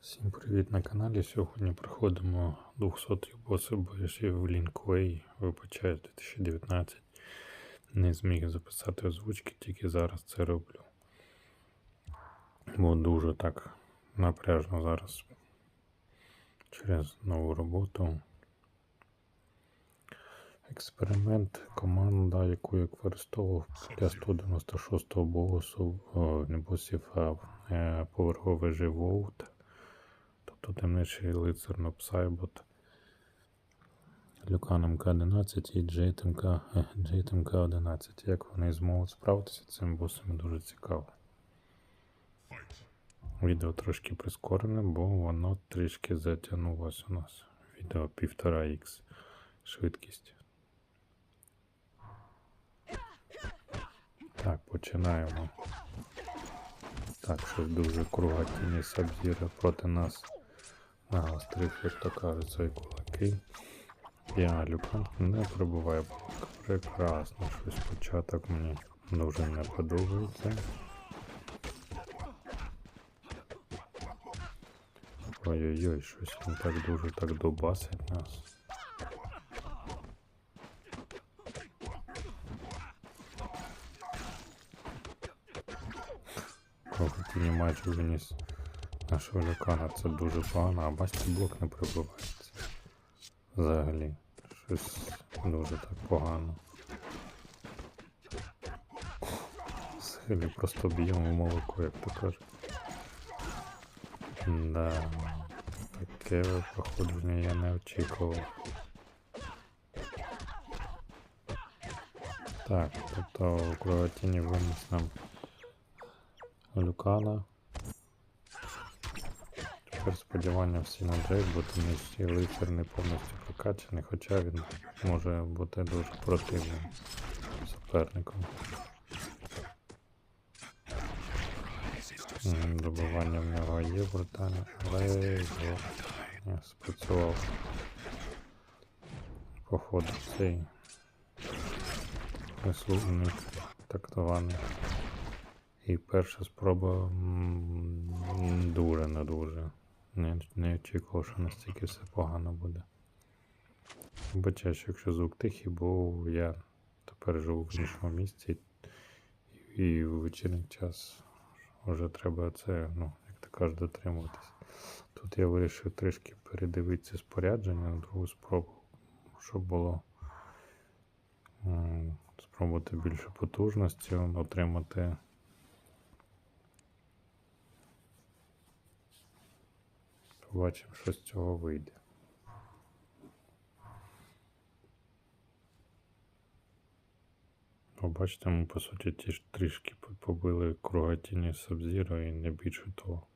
Всім привіт на каналі. Сьогодні проходимо 200 боси боїшів в Лінквей. Вибачаю, 2019. Не зміг записати озвучки, тільки зараз це роблю. Бо дуже так напряжно зараз через нову роботу. Експеримент, команда, яку я використовував для 196-го босу, о, не босів, а е, поверховий живоут. Темніший лицар на Псайбот, Люканом К11 і е, Джейтом К11. Як вони зможуть справитися з цим босом дуже цікаво. Відео трошки прискорене, бо воно трішки затягнулося у нас. Відео 1,5х швидкість. Так, починаємо. Так, щось дуже круга тіні Сабзіра проти нас нагострив, як то кажуть, свої кулаки. Я Люкан не прибуває блок. Прекрасно, щось початок мені дуже не подобається. Ой-ой-ой, щось він так дуже так добасить нас. Кохотіні майже виніс нашого Люкана. Це дуже погано, а бачите, блок не прибувається. Взагалі. Щось дуже так погано. Схилі просто б'ємо молоко, як то кажуть. Да. Таке проходження я не очікував. Так, тобто в кровотіні виніс нам Люкана. Тепер сподівання всі на Дрейк, бо тому що лицар не повністю прокачаний, хоча він може бути дуже противним суперником. М, Добивання в нього є брутальне, але його не спрацював. Походу цей прислужник тактований. І перша спроба дуже не дуже. Не, не очікував, що настільки все погано буде. Вибачаю, що якщо звук тихий, бо я тепер живу в іншому місці і, в вечірній час вже треба це, ну, як то кажуть, дотримуватись. Тут я вирішив трішки передивитися спорядження на другу спробу, щоб було спробувати більше потужності, отримати. Побачимо, що з цього вийде. Побачите, ми по суті ті ж трішки побили кругатіні Сабзіро і не більше того.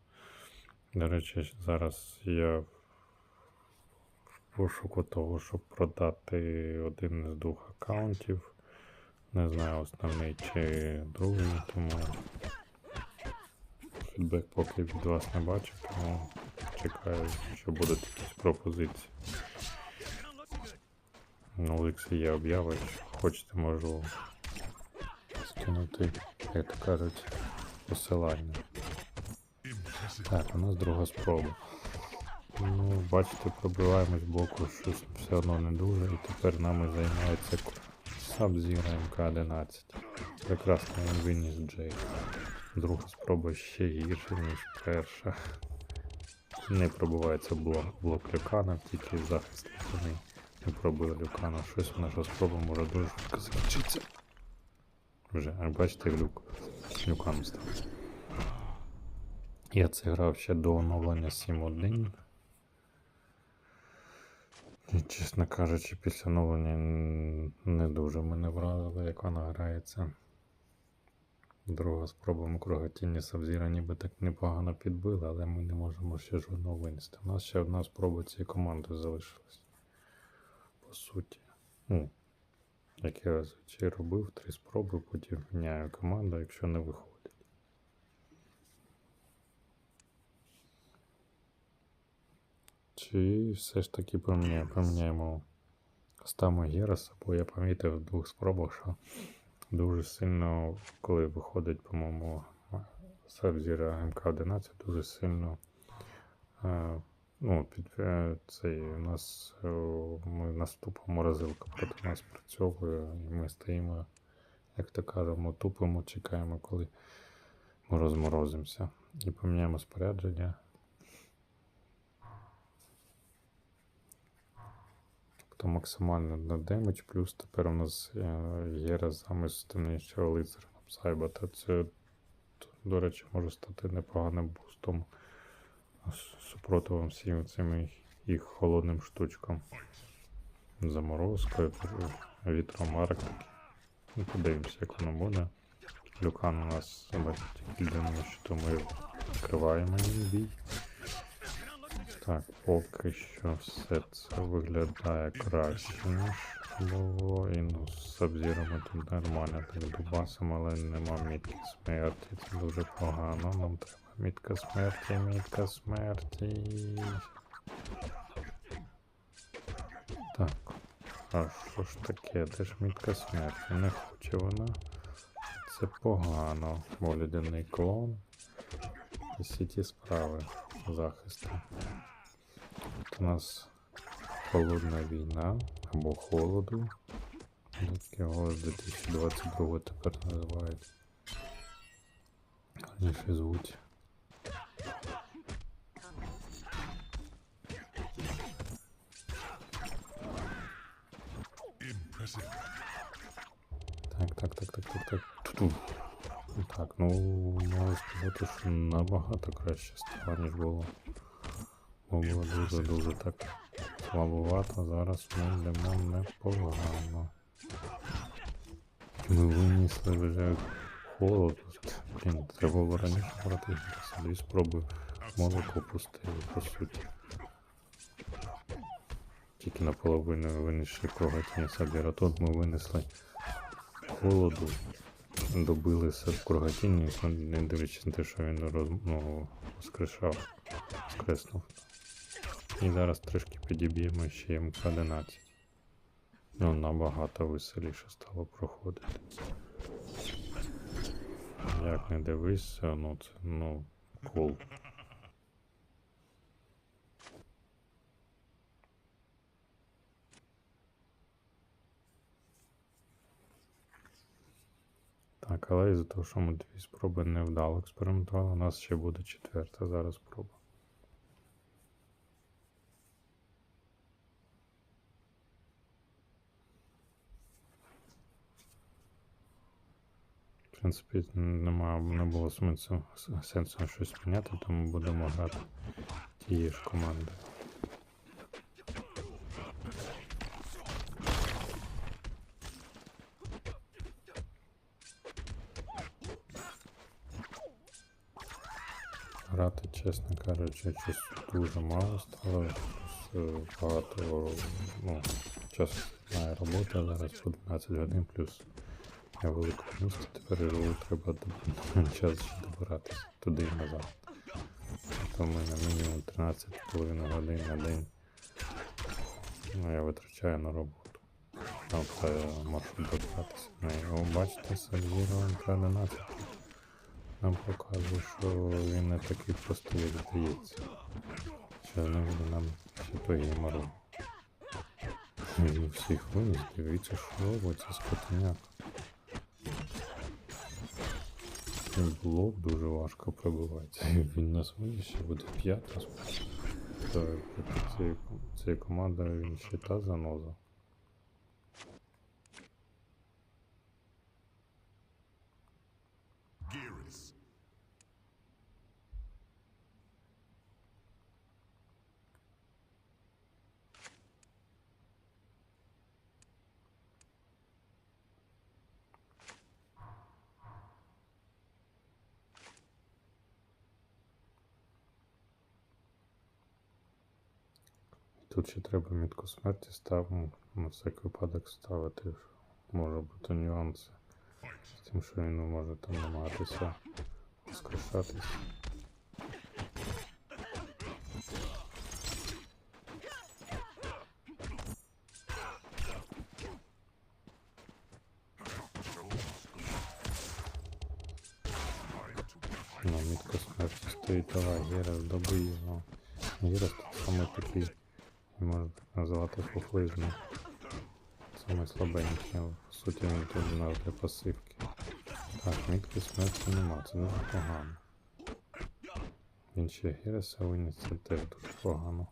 До речі, зараз я в пошуку того, щоб продати один з двох аккаунтів. Не знаю, основний чи другий, тому фідбек поки від вас не бачу, тому чекаю, що будуть якісь пропозиції. На Олексі є обяви, якщо хочете, можу скинути, як то кажуть, посилання. Так, у нас друга спроба. Ну, бачите, пробиваємось боку, щось все одно не дуже, і тепер нами займається Сабзіра МК-11. Прекрасно він виніс Джей. Друга спроба ще гірша, ніж перша. Не пробивається блок, блок Люкана, тільки захист вони не пробили Люкана. Щось наша спроба може дуже швидко закінчитися. Вже, а бачите, люк. Люкан став. Я це грав ще до оновлення 7.1. І, чесно кажучи, після оновлення не дуже мене вразило, як вона грається. Друга спроба Мокрогатіння Сабзіра ніби так непогано підбила, але ми не можемо ще жодного винести. У нас ще одна спроба цієї команди залишилась. По суті. Ну, як я зазвичай робив, три спроби, потім міняю команду, якщо не виходить. Чи все ж таки поміняємо, Стаму Гераса, бо я помітив в двох спробах, що дуже сильно, коли виходить, по-моєму, Сабзіра МК-11, дуже сильно Е, ну, під е, цей у нас е, ми наступимо морозилка проти нас працьовує, і ми стоїмо, як то кажемо, тупимо, чекаємо, коли ми розморозимося. І поміняємо спорядження. Тобто максимально на демедж, плюс тепер у нас е, є замість темнішого лицаря Сайбата. Це, до речі, може стати непоганим бустом супротивом всім цим їх холодним штучкам. Заморозкою, вітром Арктики. Ну, подивимося, як воно буде. Люкан у нас льдяною, що ми відкриваємо їм бій. Так, поки що все це виглядає краще, ніж було. І ну, з Сабзірами тут нормально так дубасимо, але нема мітки смерті. Це дуже погано. Нам треба мітка смерті, мітка смерті. Так. А що ж таке? Де ж мітка смерті? Не хоче вона. Це погано. Бо клон. І всі ті справи захисту. Тут у нас холодна війна або холоду. Як його з 2022 тепер називають. Раніше звуть. Так, так, так, так, так, так. Ту-ту. Так, ну можу сказати, що набагато краще стало, ніж було. Бо було дуже-дуже так слабовато. Зараз ми йдемо непогано. Ми винесли вже холод. Блін, треба було раніше брати. Дві спроби молоко пустили, по суті. Тільки наполовину винесли коготні сабір, а тут ми винесли холоду, добили в Кургатіні, не дивлячись на те, що він роз, ну, воскрешав, воскреснув. І зараз трішки підіб'ємо ще МК-11. Ну, набагато веселіше стало проходити. Як не дивись, ну це ну кул. Так, але із-за того, що ми дві спроби невдало експериментували, у нас ще буде четверта зараз спроба. Принципі, немає, не було сенсу, сенсу щось міняти, тому будемо грати тієї ж команди. Грати, чесно кажучи, щось дуже мало стало. Е, Багато ну, часу має робота зараз по 12 годин, плюс я в великому місті тепер живу, треба час добиратися туди і назад. Тобто в мене мінімум 13,5 годин на день. Ну, я витрачаю на роботу. Там це маршрут добиратися. І ви бачите, Сальвіро МК-11 нам показує, що він не такий простий, як здається. Що не буде нам ще той геморрой. Він всіх виніс, дивіться, що робиться. Цей блок дуже важко пробивається. Він на своїй ще буде п'ята. Цією командою він ще та заноза. Тут ще треба мітку смерті ставимо, на всяк випадок ставити. Може бути нюанси. З тим, що він може там намагатися воскрешатись. Ну, мітка смерті давай, Герас, добий його. Гірос тут саме такий, так назвати фуфлизмом. Саме слабенький, але по суті він тут для пасивки. Так, мітки смерті нема, це дуже погано. Він ще Гіроса виніс, це теж дуже погано.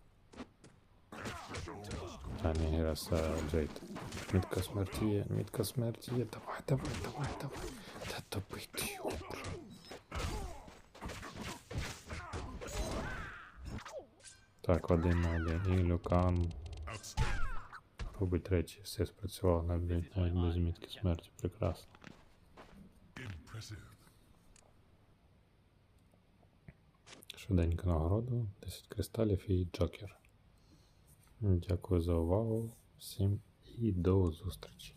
А не Гірос, а Джейд. Мітка смерті є, мітка смерті є. Давай, давай, давай, давай. Та добити його, бро. Так, один на один. І Люкан робить речі, все спрацювало навіть, навіть без мітки смерті. Прекрасно. Швиденько нагороду, 10 кристалів і Джокер. Дякую за увагу. Всім і до зустрічі.